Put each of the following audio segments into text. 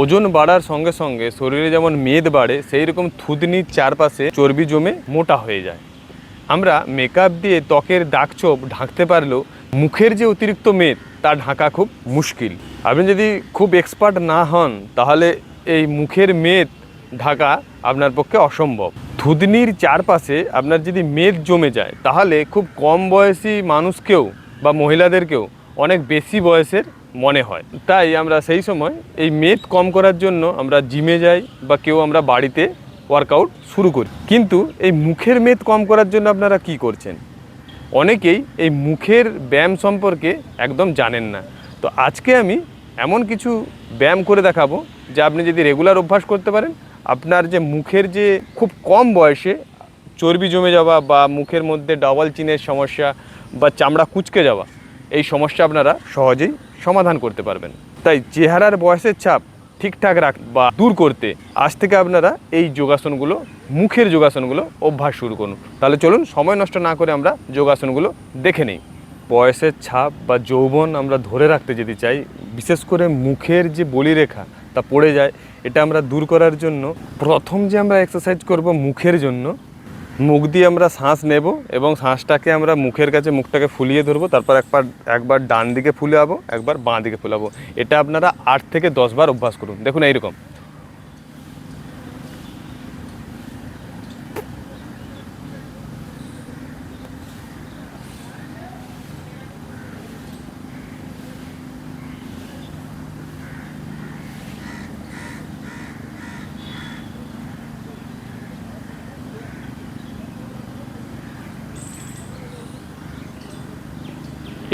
ওজন বাড়ার সঙ্গে সঙ্গে শরীরে যেমন মেদ বাড়ে সেই রকম থুতনির চারপাশে চর্বি জমে মোটা হয়ে যায়। আমরা মেকআপ দিয়ে ত্বকের দাগ ছোপ ঢাকতে পারলেও মুখের যে অতিরিক্ত মেদ, তা ঢাকা খুব মুশকিল। আপনি যদি খুব এক্সপার্ট না হন, তাহলে এই মুখের মেদ ঢাকা আপনার পক্ষে অসম্ভব। থুদনির চারপাশে আপনার যদি মেদ জমে যায়, তাহলে খুব কম বয়সী মানুষকেও বা মহিলাদেরকেও অনেক বেশি বয়সের মনে হয়। তাই আমরা সেই সময় এই মেদ কম করার জন্য আমরা জিমে যাই বা কেউ আমরা বাড়িতে ওয়ার্কআউট শুরু করি। কিন্তু এই মুখের মেদ কম করার জন্য আপনারা কি করছেন? অনেকেই এই মুখের ব্যায়াম সম্পর্কে একদম জানেন না। তো আজকে আমি এমন কিছু ব্যায়াম করে দেখাবো যে আপনি যদি রেগুলার অভ্যাস করতে পারেন, আপনার যে মুখের যে খুব কম বয়সে চর্বি জমে যাওয়া বা মুখের মধ্যে ডাবল চিনের সমস্যা বা চামড়া কুচকে যাওয়া এই সমস্যা আপনারা সহজেই সমাধান করতে পারবেন। তাই চেহারার বয়সের চাপ ঠিকঠাক রাখ বা দূর করতে আজ থেকে আপনারা এই যোগাসনগুলো, মুখের যোগাসনগুলো অভ্যাস শুরু করুন। তাহলে চলুন, সময় নষ্ট না করে আমরা যোগাসনগুলো দেখে নিই। বয়সের ছাপ বা যৌবন আমরা ধরে রাখতে যদি চাই, বিশেষ করে মুখের যে বলিরেখা তা পড়ে যায়, এটা আমরা দূর করার জন্য প্রথম যে আমরা এক্সারসাইজ করব মুখের জন্য মুখ দিয়ে আমরা শ্বাস নেব এবং শ্বাসটাকে আমরা মুখের কাছে মুখটাকে ফুলিয়ে ধরবো, তারপর একবার একবার ডান দিকে ফুলে ফুলাবো, একবার বাঁ দিকে ফুলাবো। এটা আপনারা আট থেকে দশ বার অভ্যাস করুন। দেখুন এইরকম।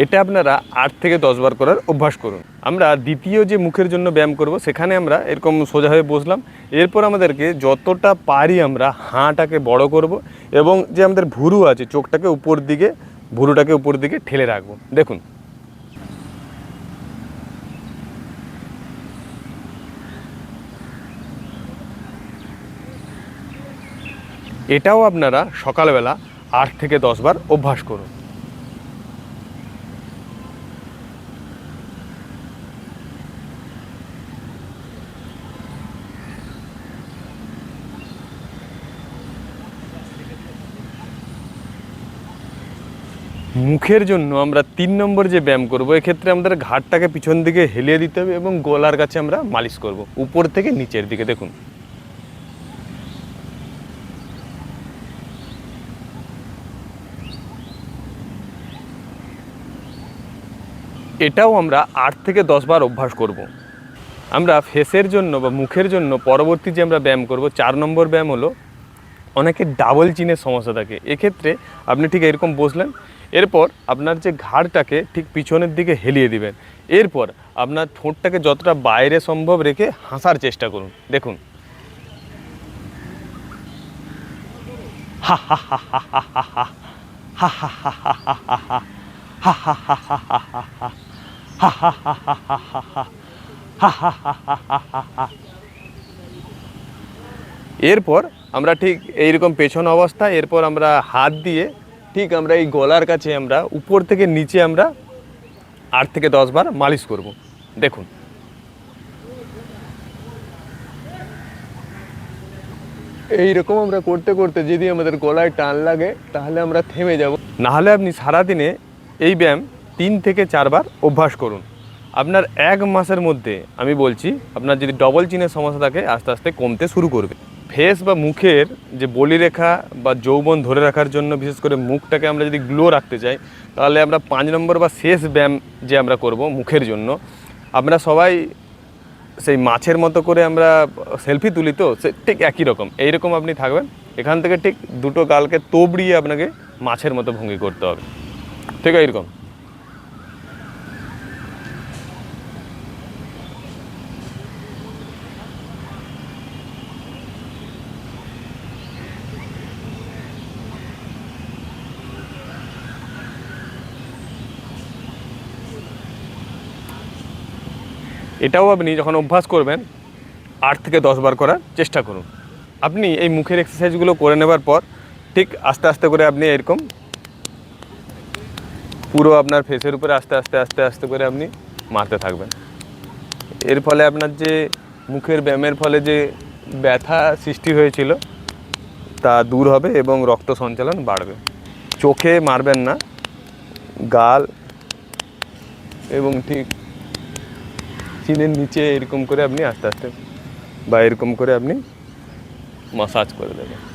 এটা আপনারা আট থেকে দশ বার করার অভ্যাস করুন। আমরা দ্বিতীয় যে মুখের জন্য ব্যায়াম করব, সেখানে আমরা এরকম সোজা হয়ে বসলাম। এরপর আমাদেরকে যতটা পারি আমরা হাঁটাকে বড় করব এবং যে আমাদের ভুরু আছে, চোখটাকে উপর দিকে, ভুরুটাকে উপর দিকে ঠেলে রাখব। দেখুন। এটাও আপনারা সকালবেলা আট থেকে দশ বার অভ্যাস করুন। মুখের জন্য আমরা তিন নম্বর যে ব্যায়াম করব, এক্ষেত্রে আমাদের ঘাটটাকে পিছন দিকে হেলিয়ে দিতে হবে এবং গলার কাছে আমরা মালিশ করব, উপর থেকে নিচের দিকে, দেখুন এটাও আমরা আট থেকে দশ বার অভ্যাস করব। আমরা ফেসের জন্য বা মুখের জন্য পরবর্তী যে আমরা ব্যায়াম করব, চার নম্বর ব্যায়াম হলো, অনেকে ডাবল চিনের সমস্যা থাকে এক্ষেত্রে আপনি ঠিক এরকম বসলেন এরপর আপনার যে ঘাড়টাকে ঠিক পিছনের দিকে হেলিয়ে দিবেন। এরপর আপনার ঠোঁটটাকে যতটা বাইরে সম্ভব রেখে হাসার চেষ্টা করুন। দেখুন। এরপর আমরা ঠিক এইরকম পেছন অবস্থা এরপর আমরা হাত দিয়ে ঠিক আমরা এই গলার কাছে আমরা উপর থেকে নিচে আমরা আট থেকে দশ বার মালিশ করব। দেখুন। এইরকম আমরা করতে করতে যদি আমাদের গলায় টান লাগে, তাহলে আমরা থেমে যাব। নাহলে আপনি সারাদিনে এই ব্যায়াম তিন থেকে চারবার অভ্যাস করুন। আপনার এক মাসের মধ্যে, আমি বলছি, আপনার যদি ডবল চিনের সমস্যা থাকে, আস্তে আস্তে কমতে শুরু করবে। ফেস বা মুখের যে বলিরেখা বা যৌবন ধরে রাখার জন্য, বিশেষ করে মুখটাকে আমরা যদি গ্লো রাখতে চাই, তাহলে আমরা পাঁচ নম্বর বা শেষ ব্যায়াম যে আমরা করব মুখের জন্য, আমরা সবাই সেই মাছের মতো করে আমরা সেলফি তুলি তো, সে ঠিক একই রকম। এইরকম আপনি থাকবেন, এখান থেকে ঠিক দুটো গালকে তোবড়িয়ে আপনাকে মাছের মতো ভঙ্গি করতে হবে। ঠিক আছে এটাও আপনি যখন অভ্যাস করবেন, আট থেকে দশ বার করার চেষ্টা করুন। আপনি এই মুখের এক্সারসাইজগুলো করে নেবার পর, ঠিক আস্তে আস্তে করে আপনি এরকম পুরো আপনার ফেসের উপরে আস্তে আস্তে আস্তে আস্তে করে আপনি মারতে থাকবেন। এর ফলে আপনার যে মুখের ব্যায়ামের ফলে যে ব্যথা সৃষ্টি হয়েছিল, তা দূর হবে এবং রক্ত সঞ্চালন বাড়বে। চোখে মারবেন না, গাল এবং ঠিক চিনের নিচে এরকম করে আপনি আস্তে আস্তে বা এরকম করে আপনি মাসাজ করে দেবেন।